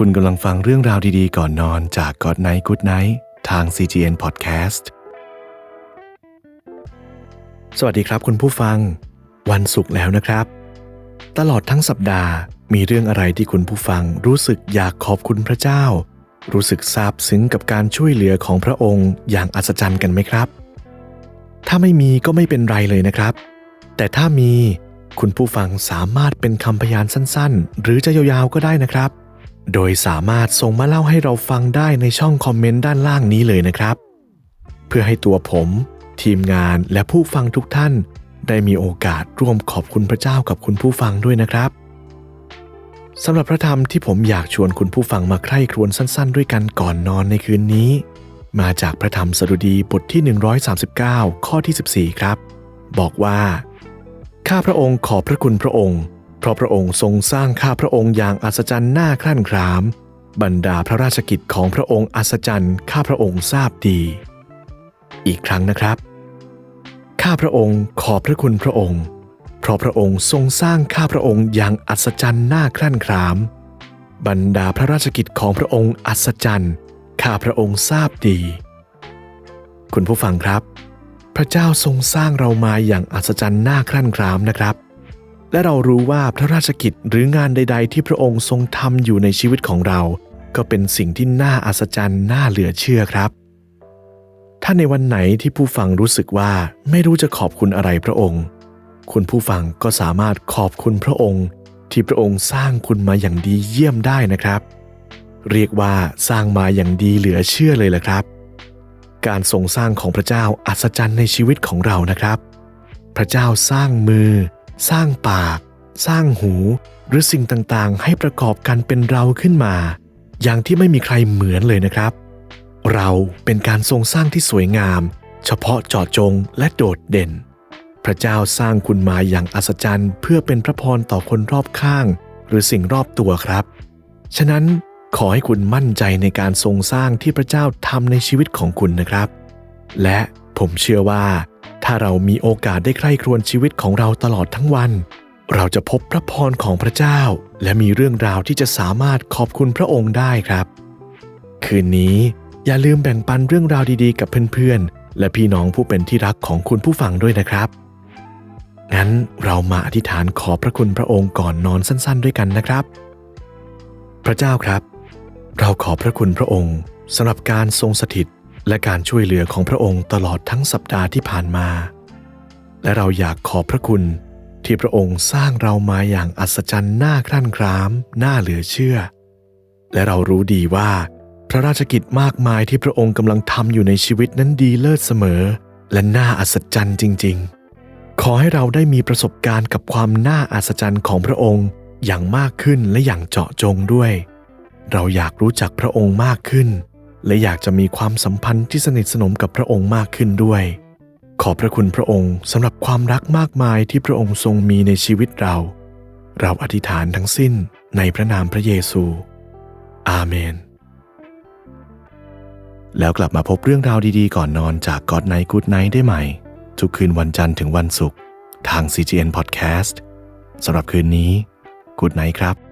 คุณกำลังฟังเรื่องราวดีๆ ก่อนนอนจาก God Night Good Night ทาง CGN Podcast สวัสดีครับคุณผู้ฟัง วันศุกร์แล้วนะครับ ตลอดทั้งสัปดาห์มีเรื่องอะไรที่คุณผู้ฟังรู้สึกอยากขอบคุณพระเจ้า รู้สึกซาบซึ้งกับการช่วยเหลือของพระองค์อย่างอัศจรรย์กันไหมครับ ถ้าไม่มีก็ไม่เป็นไรเลยนะครับ แต่ถ้ามีคุณผู้ฟังสามารถเป็นคำพยานสั้น ๆ หรือจะยาวๆก็ได้นะครับ โดยสามารถส่งมาเล่าให้เราฟังได้ในช่องคอมเมนต์ด้านล่างนี้เลยนะครับ เพื่อให้ตัวผม ทีมงานและผู้ฟังทุกท่าน ได้มีโอกาสร่วมขอบคุณพระเจ้ากับคุณผู้ฟังด้วยนะครับสำหรับพระธรรมที่ผมอยากชวนคุณผู้ฟังมาใคร่ครวญสั้น ๆ ด้วยกันก่อนนอนในคืนนี้ มาจากพระธรรมสดุดีบทที่ 139 ข้อที่ 14 ครับ บอกว่า ข้าพระองค์ขอบพระคุณพระองค์ เพราะพระองค์ทรงสร้างข้าพระองค์อย่างอัศจรรย์น่าครั่นคราม บรรดาพระราชกิจของพระองค์อัศจรรย์ข้าพระองค์ทราบดี อีกครั้งนะครับ ข้าพระองค์ขอบพระคุณพระองค์ เพราะพระองค์ทรงสร้างข้าพระองค์อย่างอัศจรรย์น่าครั่นคราม บรรดาพระราชกิจของพระองค์อัศจรรย์ข้าพระองค์ทราบดี คุณผู้ฟังครับ พระเจ้าทรงสร้างเรามาอย่างอัศจรรย์น่าครั่นครามนะครับ และเรารู้ว่าพระราชกิจหรืองานใด ๆ ที่พระองค์ทรงทำอยู่ในชีวิตของเรา ก็เป็นสิ่งที่น่าอัศจรรย์น่าเหลือเชื่อครับ ถ้าในวันไหนที่ผู้ฟังรู้สึกว่าไม่รู้จะขอบคุณอะไรพระองค์ คุณผู้ฟังก็สามารถขอบคุณพระองค์ ที่พระองค์สร้างคุณมาอย่างดีเยี่ยมได้นะครับ เรียกว่าสร้างมาอย่างดีเหลือเชื่อเลยละครับ การทรงสร้างของพระเจ้าอัศจรรย์ในชีวิตของเรานะครับ พระเจ้าสร้างมือ สร้างปาก สร้างหู หรือสิ่งต่างๆ ให้ประกอบกันเป็นเราขึ้นมา อย่างที่ไม่มีใครเหมือนเลยนะครับ เราเป็นการทรงสร้างที่สวยงาม เฉพาะเจาะจงและโดดเด่น พระเจ้าสร้างคุณมาอย่างอัศจรรย์ เพื่อเป็นพระพรต่อคนรอบข้าง หรือสิ่งรอบตัวครับ ฉะนั้นขอให้คุณมั่นใจในการทรงสร้างที่พระเจ้าทำในชีวิตของคุณนะครับ และผมเชื่อว่า ถ้าเรามีโอกาสได้ใคร่ครวญชีวิตของเราตลอดทั้งวัน เราจะพบพระพรของพระเจ้า และมีเรื่องราวที่จะสามารถขอบคุณพระองค์ได้ครับ คืนนี้อย่าลืมแบ่งปันเรื่องราวดีๆ กับเพื่อนๆ และพี่น้องผู้เป็นที่รักของคุณผู้ฟังด้วยนะครับ งั้นเรามาอธิษฐานขอพระคุณพระองค์ก่อนนอนสั้นๆ ด้วยกันนะครับ พระเจ้าครับ เราขอพระคุณพระองค์สำหรับการทรงสถิต และการช่วยเหลือของพระองค์ตลอดทั้งสัปดาห์ที่ผ่านมา และเราอยากขอบพระคุณที่พระองค์สร้างเรามาอย่างอัศจรรย์น่าครั่นคราม น่าเหลือเชื่อ และเรารู้ดีว่า พระราชกิจมากมายที่พระองค์กำลังทำอยู่ในชีวิตนั้นดีเลิศเสมอ และน่าอัศจรรย์จริง ๆ ขอให้เราได้มีประสบการณ์กับความน่าอัศจรรย์ของพระองค์อย่างมากขึ้นและอย่างเจาะจงด้วย เราอยากรู้จักพระองค์มากขึ้น และอยากจะมีความสัมพันธ์ที่สนิทสนมกับพระองค์มากขึ้นด้วย ขอบพระคุณพระองค์สำหรับความรักมากมายที่พระองค์ทรงมีในชีวิตเรา เราอธิษฐานทั้งสิ้นในพระนามพระเยซู อาเมน แล้วกลับมาพบเรื่องราวดีๆ ก่อนนอนจาก God Night Good Night ได้ใหม่ ทุกคืนวันจันทร์ถึงวันศุกร์ทาง CGN Podcast สำหรับคืนนี้ Good Night ครับ